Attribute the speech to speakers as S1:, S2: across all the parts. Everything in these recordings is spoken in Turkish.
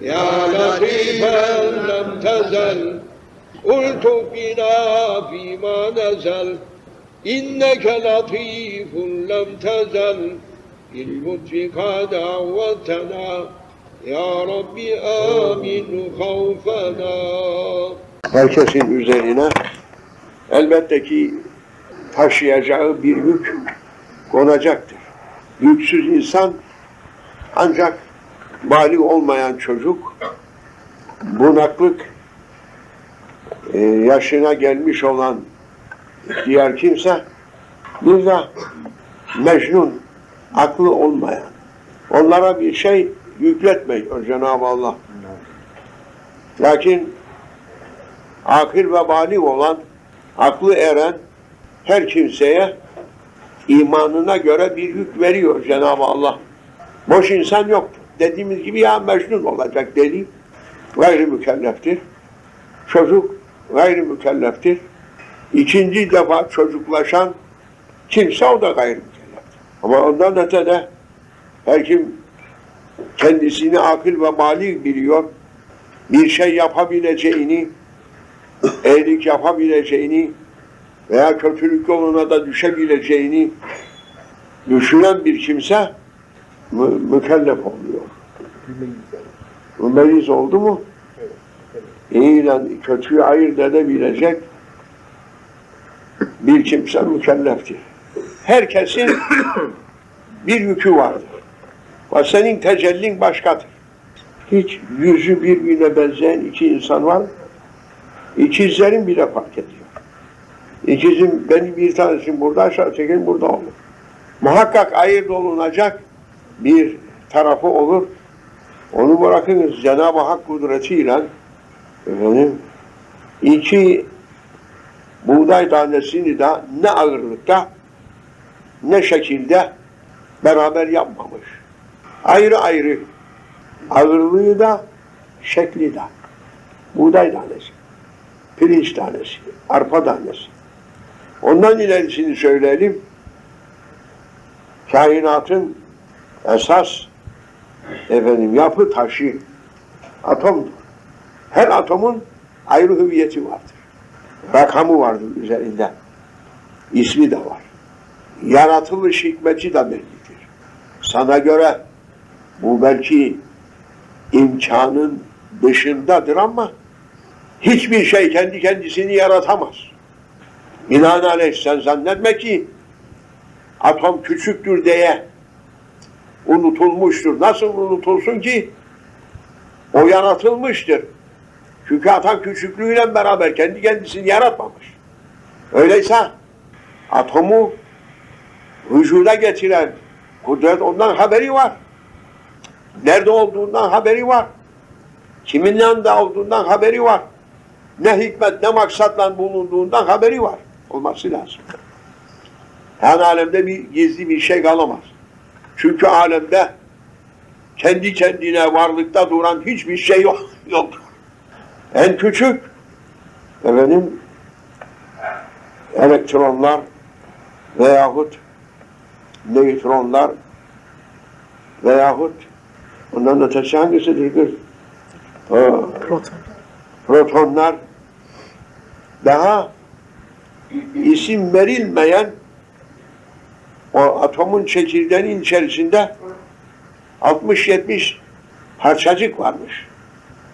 S1: يا لطيفا لم تزل قلت بنا فيما نزل إنك لطيف لم تزل باللطف قد عودتنا يا رب آمن خوفنا
S2: herkesin üzerine elbette ki taşıyacağı bir yük konacaktır. Yüksüz insan ancak bali olmayan çocuk bunaklık e, yaşına gelmiş olan diğer kimse bir de mecnun aklı olmayan onlara bir şey yükletmiyor Cenab-ı Allah. Lakin akıl ve bali olan, aklı eren her kimseye imanına göre bir yük veriyor Cenab-ı Allah. Boş insan yok. Dediğimiz gibi ya mecnun olacak deli gayri mükelleftir. Çocuk gayri mükelleftir. İkinci defa çocuklaşan kimse o da gayri mükelleftir. Ama ondan öte her kim kendisini akıl ve mali biliyor, bir şey yapabileceğini, iyilik yapabileceğini veya kötülük yoluna da düşebileceğini düşünen bir kimse mü- mükellef oluyor. Mümeyyiz oldu mu? İyi ile kötüyü ayırt edebilecek bir kimse mükelleftir. Herkesin bir yükü vardır. Ve senin tecellin başkadır. Hiç yüzü birbirine benzeyen iki insan var? İkizlerin bile fark ediyor. İkizim benim bir tanesim burada aşağı çekin burada olur. Muhakkak ayırt olunacak bir tarafı olur. Onu bırakınız Cenab-ı Hak kudretiyle efendim, iki buğday tanesini de ne ağırlıkta ne şekilde beraber yapmamış. Ayrı ayrı ağırlığı da şekli de buğday tanesi pirinç tanesi, arpa tanesi. Ondan ilerisini söyleyelim. Kainatın esas efendim yapı taşı atomdur. Her atomun ayrı hüviyeti vardır. Rakamı vardır üzerinde. İsmi de var. Yaratılış hikmeti de bellidir. Sana göre bu belki imkanın dışındadır ama hiçbir şey kendi kendisini yaratamaz. Binaenaleyh sen zannetme ki atom küçüktür diye unutulmuştur. Nasıl unutulsun ki? O yaratılmıştır. Çünkü atom küçüklüğüyle beraber kendi kendisini yaratmamış. Öyleyse atomu vücuda getiren kudret ondan haberi var. Nerede olduğundan haberi var. Kimin yanında olduğundan haberi var ne hikmet ne maksatla bulunduğundan haberi var. Olması lazım. Her alemde bir gizli bir şey kalamaz. Çünkü alemde kendi kendine varlıkta duran hiçbir şey yok. Yoktur. En küçük efendim elektronlar veyahut nötronlar veyahut ondan ötesi hangisidir? Ha,
S3: Proton.
S2: protonlar daha isim verilmeyen o atomun çekirdeğinin içerisinde 60-70 parçacık varmış.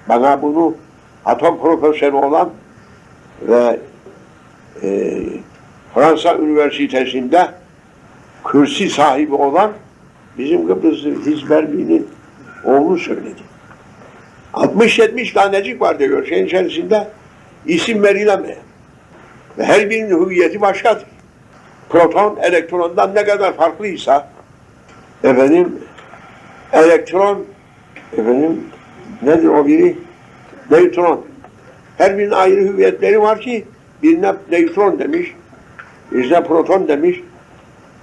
S2: Bana bunu atom profesörü olan ve e, Fransa Üniversitesi'nde kürsi sahibi olan bizim Kıbrıs Hizberli'nin oğlu söyledi. 60-70 tanecik var diyor şeyin içerisinde isim verilemeyen. Ve her birinin hüviyeti başkadır. Proton elektrondan ne kadar farklıysa efendim elektron efendim nedir o biri? Nötron. Her birinin ayrı hüviyetleri var ki birine nötron demiş, birisine proton demiş,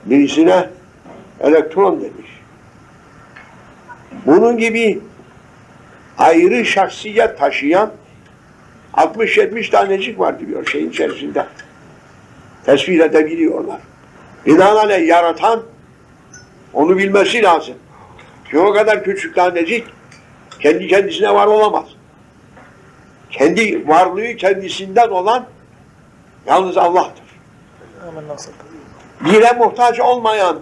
S2: birisine elektron demiş. Bunun gibi ayrı şahsiyet taşıyan 60-70 tanecik var diyor şeyin içerisinde. Tesvir edebiliyorlar. Binaenaleyh yaratan onu bilmesi lazım. Ki o kadar küçük tanecik Kendi kendisine var olamaz. Kendi varlığı kendisinden olan yalnız Allah'tır. Bire muhtaç olmayan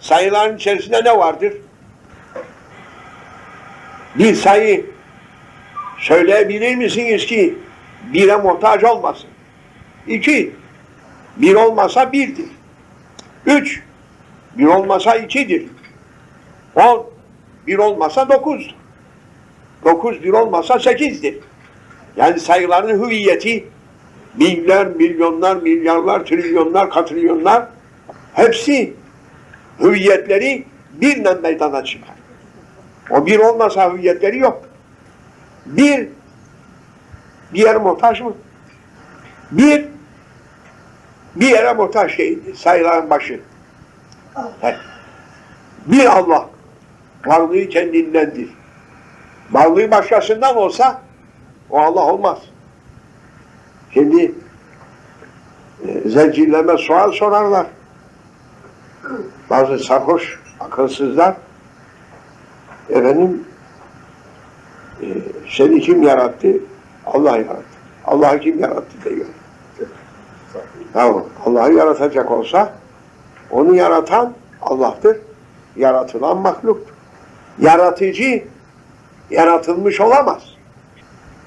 S2: sayıların içerisinde ne vardır? Bir sayı söyleyebilir misiniz ki bire muhtaç olmasın? İki, bir olmasa birdir. Üç, bir olmasa ikidir. On, bir olmasa dokuzdur. Dokuz, bir olmasa sekizdir. Yani sayıların hüviyeti binler, milyonlar, milyarlar, trilyonlar, katrilyonlar hepsi hüviyetleri birle meydana çıkar. O bir olmasa hüviyetleri yok. Bir, bir yere muhtaç mı? Bir, bir yere muhtaç değildir. Sayıların başı. He. Bir Allah. Varlığı kendindendir. Varlığı başkasından olsa o Allah olmaz. Şimdi e, zencileme sual sorarlar. Bazı sarhoş, akılsızlar efendim e, seni kim yarattı? Allah yarattı. Allah'ı kim yarattı diyor. Allah'ı yaratacak olsa onu yaratan Allah'tır. Yaratılan mahluktur. Yaratıcı yaratılmış olamaz.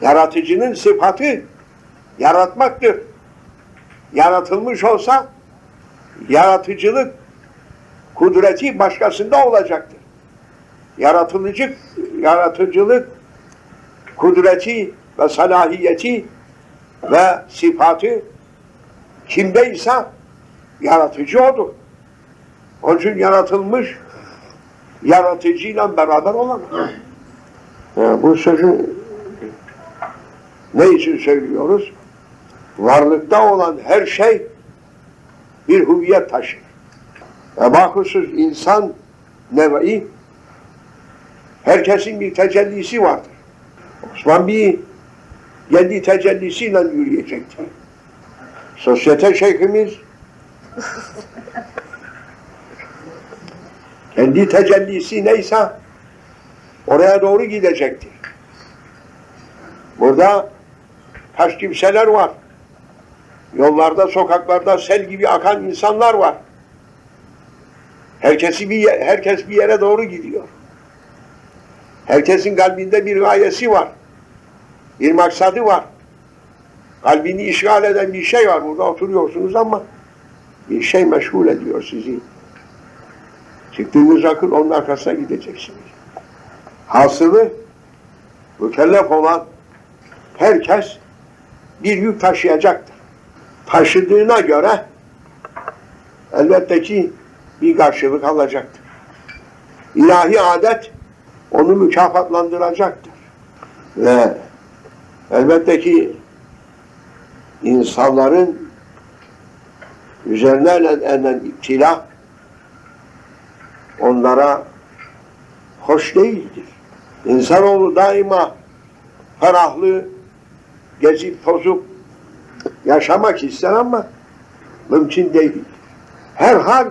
S2: Yaratıcının sıfatı yaratmaktır. Yaratılmış olsa yaratıcılık kudreti başkasında olacaktır. Yaratılıcı, yaratıcılık kudreti ve salahiyeti ve sıfatı kimdeyse yaratıcı odur. Onun için yaratılmış yaratıcıyla beraber olamaz. Yani bu sözü ne için söylüyoruz? Varlıkta olan her şey bir hüviyet taşır. Ve bakıyorsunuz insan nev'i herkesin bir tecellisi vardır. Osman bir kendi tecellisiyle yürüyecektir. Sosyete şeyhimiz kendi tecellisi neyse oraya doğru gidecektir. Burada kaç kimseler var. Yollarda, sokaklarda sel gibi akan insanlar var. Herkesi bir herkes bir yere doğru gidiyor. Herkesin kalbinde bir gayesi var. Bir maksadı var. Kalbini işgal eden bir şey var. Burada oturuyorsunuz ama bir şey meşgul ediyor sizi. Çıktığınız akıl onun arkasına gideceksiniz. Hasılı mükellef olan herkes bir yük taşıyacaktır. Taşıdığına göre elbette ki bir karşılık alacaktır. İlahi adet onu mükafatlandıracaktır. Ve elbette ki insanların üzerine enen iptila onlara hoş değildir. İnsanoğlu daima ferahlı, gezip tozup yaşamak ister ama mümkün değil. Her hal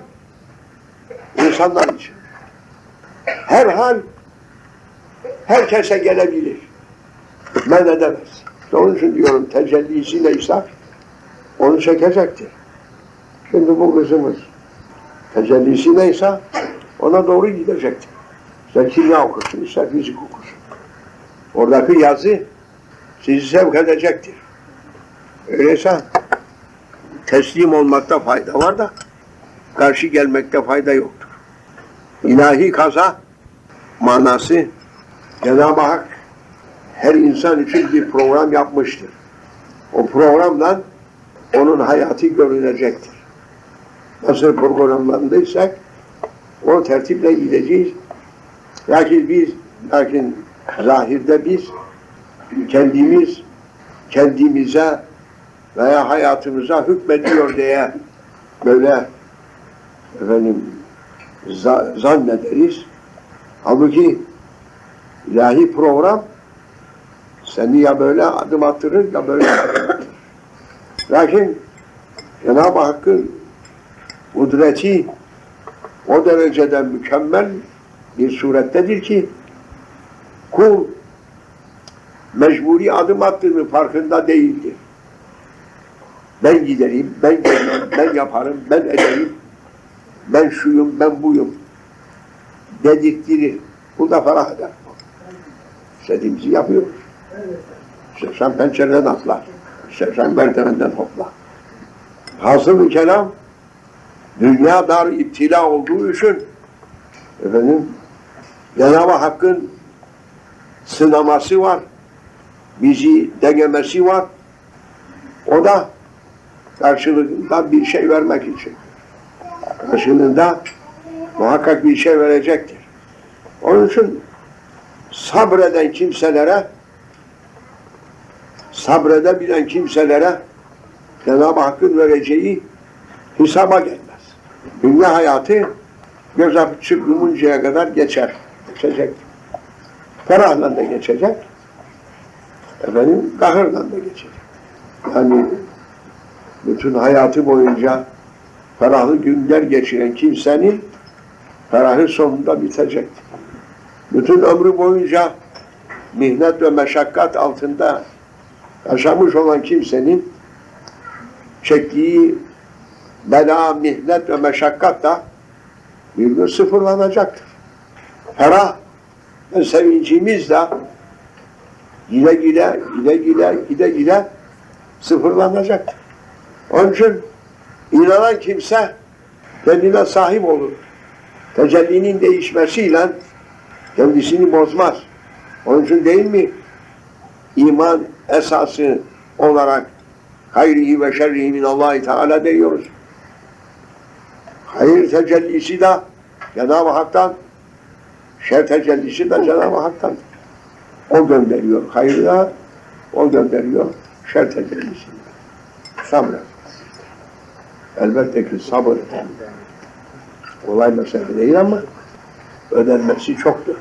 S2: insanlar için. Her hal herkese gelebilir. Men edemez. İşte onun için diyorum tecellisi neyse onu çekecektir. Şimdi bu kızımız tecellisi neyse ona doğru gidecektir. İster kimya okusun, ister fizik okusun. Oradaki yazı sizi sevk edecektir. Öyleyse teslim olmakta fayda var da karşı gelmekte fayda yoktur. İlahi kaza manası Cenab-ı Hak her insan için bir program yapmıştır. O programla onun hayatı görünecektir. Nasıl programlandıysak o tertiple gideceğiz. Lakin biz, lakin zahirde biz kendimiz kendimize veya hayatımıza hükmediyor diye böyle efendim za- zannederiz. Halbuki ilahi program seni ya böyle adım attırır ya böyle. Lakin Cenab-ı Hakk'ın kudreti o derecede mükemmel bir surettedir ki Kul mecburi adım attığının farkında değildir. Ben giderim, ben gelmem, ben yaparım, ben ederim, ben şuyum, ben buyum dedirttirir. Bu da ferah eder. İstediğimizi yapıyoruz. İstersen pencereden atla, istersen merdivenden hopla. Hasıl kelam, dünya dar iptila olduğu için efendim Cenab-ı Hakk'ın sınaması var, bizi denemesi var. O da karşılığında bir şey vermek için. Karşılığında muhakkak bir şey verecektir. Onun için sabreden kimselere sabredebilen kimselere Cenab-ı Hakk'ın vereceği hesaba gelmez. Dünya hayatı göz açıp yumuncaya kadar geçer. Geçecek. Ferahla da geçecek. Efendim kahırla da geçecek. Yani bütün hayatı boyunca ferahlı günler geçiren kimsenin ferahı sonunda bitecektir. Bütün ömrü boyunca mihnet ve meşakkat altında yaşamış olan kimsenin çektiği bela, mihnet ve meşakkat da bir gün sıfırlanacaktır. Ferah ve sevincimiz de gide gide, gide gide, gide gide sıfırlanacaktır. Onun için inanan kimse kendine sahip olur. Tecellinin değişmesiyle kendisini bozmaz. Onun için değil mi iman esası olarak hayrihi ve şerrihi min Allahi Teala diyoruz. Hayır tecellisi de Cenab-ı Hak'tan, şer tecellisi de Cenab-ı Hak'tan. O gönderiyor. Hayrı da o gönderiyor. Şer tecellisi. Sabret. Elbette ki sabır kolay mesele değil ama ödenmesi çoktur.